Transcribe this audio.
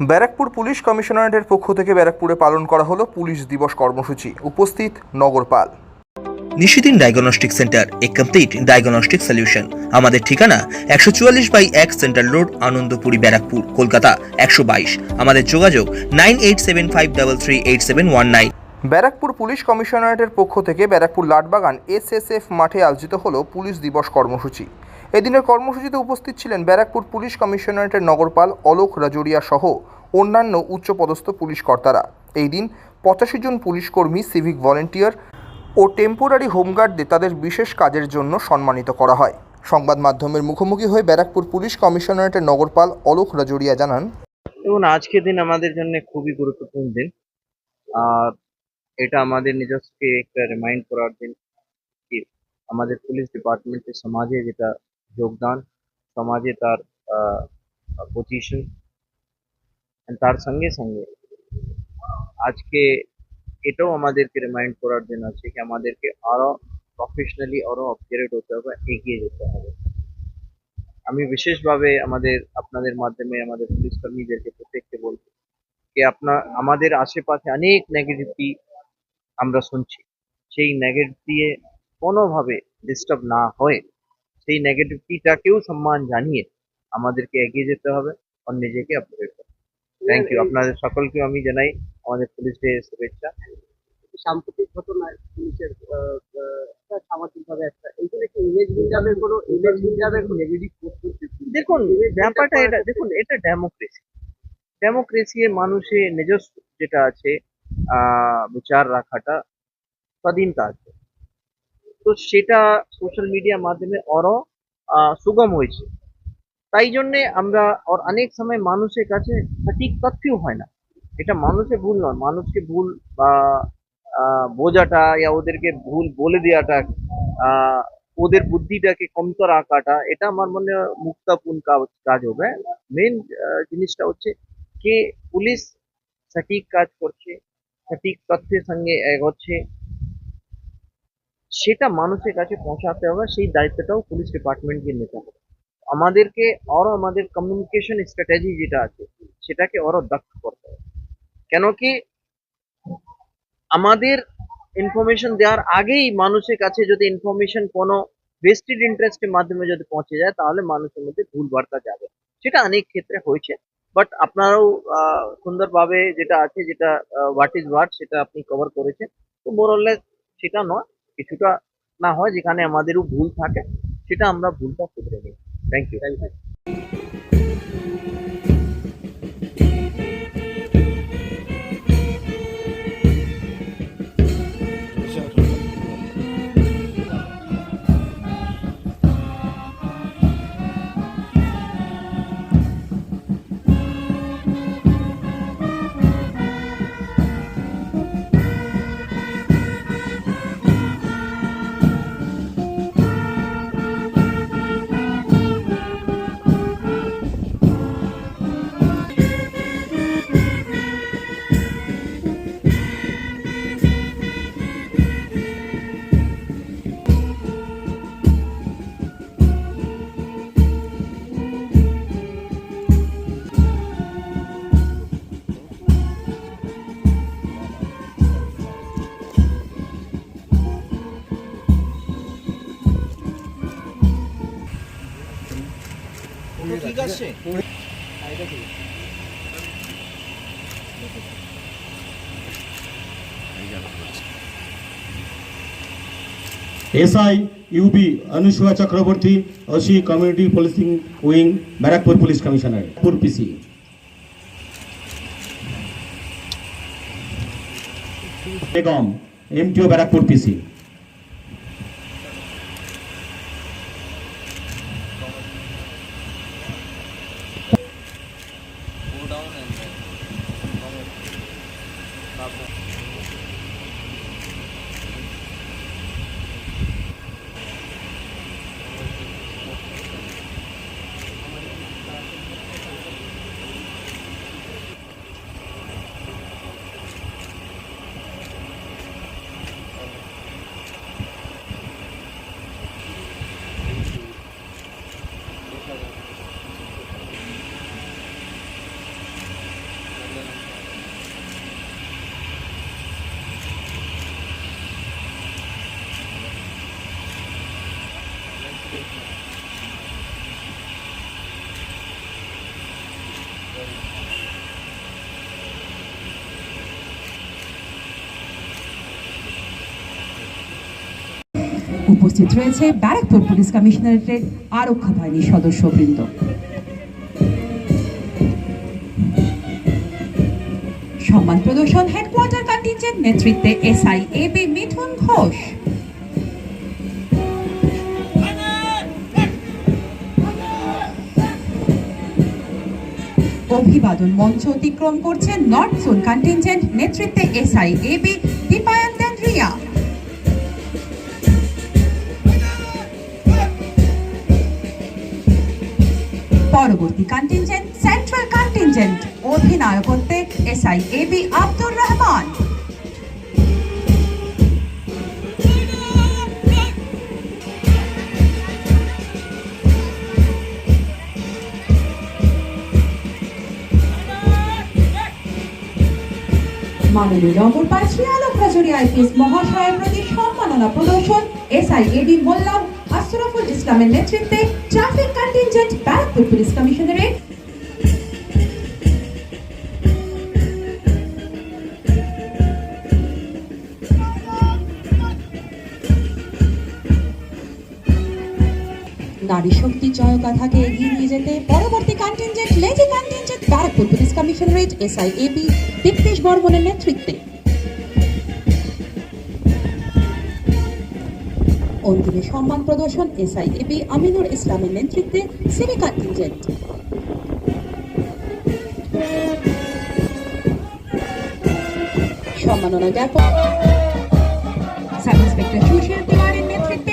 Barrackpore police কমিশনারেটের পক্ষ থেকে ব্যারাকপুরে পালন করা হলো পুলিশ দিবস কর্মসূচি। উপস্থিত নগরপাল Nishidin diagnostic centre a complete diagnostic solution. আমাদের ঠিকানা একশো চুয়াল্লিশ বাই এক সেন্ট্রাল রোড আনন্দপুরি ব্যারাকপুর কলকাতা একশো বাইশ। আমাদের যোগাযোগ nine eight seven five double three eight seven one nine. Barrackpore police কমিশনারেটের পক্ষ থেকে ব্যারাকপুর লাটবাগান এসএসএফ মাঠে আয়োজিত হলো পুলিশ দিবস কর্মসূচি। এদিনের কর্মসূচিতে উপস্থিত ছিলেন ব্যারাকপুর পুলিশ কমিশনারেটের নগরপাল অলোক রাজুরিয়া সহ অন্যান্য উচ্চপদস্থ পুলিশ কর্তারা। এই দিন পঁচাশি জন পুলিশ কর্মী সিভিক ভলেন্টিয়ার ও টেম্পোরারি হোমগার্ডদের তাদের বিশেষ কাজের জন্য সম্মানিত করা হয়। সংবাদ মাধ্যমের মুখোমুখি হয়ে ব্যারাকপুর পুলিশ কমিশনারেটের নগরপাল অলোক রাজুরিয়া জানান, দেখুন, আজকের দিন আমাদের জন্য খুবই গুরুত্বপূর্ণ দিন। আর এটা আমাদের নিজস্বকে একটা রিমাইন্ড করার দিন আমাদের পুলিশ ডিপার্টমেন্টের সমাজে যেটা যোগদান সমাজে তার পজিশন তার সঙ্গে সঙ্গে আজকে এটাও আমাদেরকে রিমাইন্ড করার দিন আছে কি আমাদেরকে আরও প্রফেশনালি আরও আপগ্রেড হতে হবে, এগিয়ে যেতে হবে। আমি বিশেষভাবে আমাদের, আপনাদের মাধ্যমে আমাদের পুলিশ কর্মীদেরকে প্রত্যেককে বলব যে আপনার আমাদের আশেপাশে অনেক নেগেটিভিটি আমরা শুনছি। সেই নেগেটিভ দিয়ে কোনোভাবে ডিস্টার্ব না হয়ে সেই নেগেটিভিটিটাকেও সম্মান জানিয়ে আমাদেরকে এগিয়ে যেতে হবে আর নিজেকে আপগ্রেড করতে থ্যাংক ইউ আপনাদের সকলকে আমি জানাই আমাদের পুলিশ ডে শুভেচ্ছা। সাম্প্রতিক ঘটনায় পুলিশের সামাজিক ভাবে একটা এইখানে কি ইমেজ বিল্ডাপের কোনো ইমেজ বিল্ডাপের কোনো নেগেটিভ দেখুন ব্যাপারটা এটা দেখুন এটা ডেমোক্রেসি ডেমোক্রেসি মানুষের নিজস্ব যেটা আছে আহ, বিচার রাখাটা স্বাধীনতা আছে। তো সেটা সোশ্যাল মিডিয়ার মাধ্যমে আরও আহ, সুগম হয়েছে। তাই জন্যে আমরা আর অনেক সময় মানুষের কাছে সঠিক তথ্যও হয় না। এটা মানুষের ভুল নয়। মানুষকে ভুল বোঝাটা ইয়া ওদেরকে ভুল বলে দেওয়াটা ওদের বুদ্ধিটাকে কমতর আঁকাটা এটা আমার মনে হয় মুক্তাপূর্ণ কাজ হবে। মেন জিনিসটা হচ্ছে কে পুলিশ সঠিক কাজ করছে সঠিক তথ্যের সঙ্গে এগোচ্ছে সেটা মানুষের কাছে পৌঁছাতে হবে, সেই দায়িত্বটাও পুলিশ ডিপার্টমেন্টকে নিতে হবে। আমাদেরকে আরও আমাদের কমিউনিকেশন স্ট্র্যাটেজি যেটা আছে, সেটাকে আরও দক্ষ করতে হবে। কেন কি আমাদের ইনফরমেশন দেওয়ার আগেই মানুষের কাছে যদি ইনফরমেশন কোনো ভেস্টেড ইন্টারেস্টের মাধ্যমে যদি পৌঁছে যায়, তাহলে মানুষের মধ্যে ভুল বার্তা যাবে। সেটা অনেক ক্ষেত্রে হয়েছে। বাট আপনারাও সুন্দরভাবে যেটা আছে, যেটা হোয়াট ইজ হোয়াট সেটা আপনি কভার করেছেন। তো মোরলেস সেটা নয়। কিছুটা না হয় যেখানে আমাদেরও ভুল থাকে, সেটা আমরা ভুলটা শুধরে নিই। Thank you thank you SI UB Anusuya Chakraborty OC community policing wing Barrackpore police commissioner পুর PC. Begum MTO Barrackpore PC. উপস্থিত রয়েছে ব্যারাকপুর পুলিশ কমিশনারেটের আরক্ষা বাহিনীর সদস্যবৃন্দ। সম্মান প্রদর্শন হেডকোয়ার্টার কন্টিনজেন্ট নেতৃত্বে SI A B Mithun Ghosh. অভিবাদন মঞ্চ অতিক্রম করছেন নর্থ জোন কন্টিনজেন্ট নেতৃত্বে SI A B Dipayan Riya পরবর্তী contingent central contingent অধিনায়কত্বে SI A B Abdur Rahman. মাননীয় নগরপাল শ্রী আলোক হাজরি আইপিএস মহাশয়ের প্রতি সম্মাননা প্রদর্শন, এসআই এবি মোল্লা, আশরাফুল ইসলামের নেতৃত্বে, traffic contingent, Barrackpore police commissionerate নারী শক্তি জয়গাথাকে এগিয়ে নিয়ে যেতে পরবর্তী contingent lady contingent Barrackpore police commissionerate SI AB Diptesh বর্মনের নেতৃত্বে। অন্তিমে সম্মান প্রদর্শন এসআই এবি আমিনুর ইসলামের নেতৃত্বে সিভি কন্টিনজেন্ট সম্মাননা জ্ঞাপন। সাব ইন্সপেক্টর সুশীল তিওয়ারির নেতৃত্বে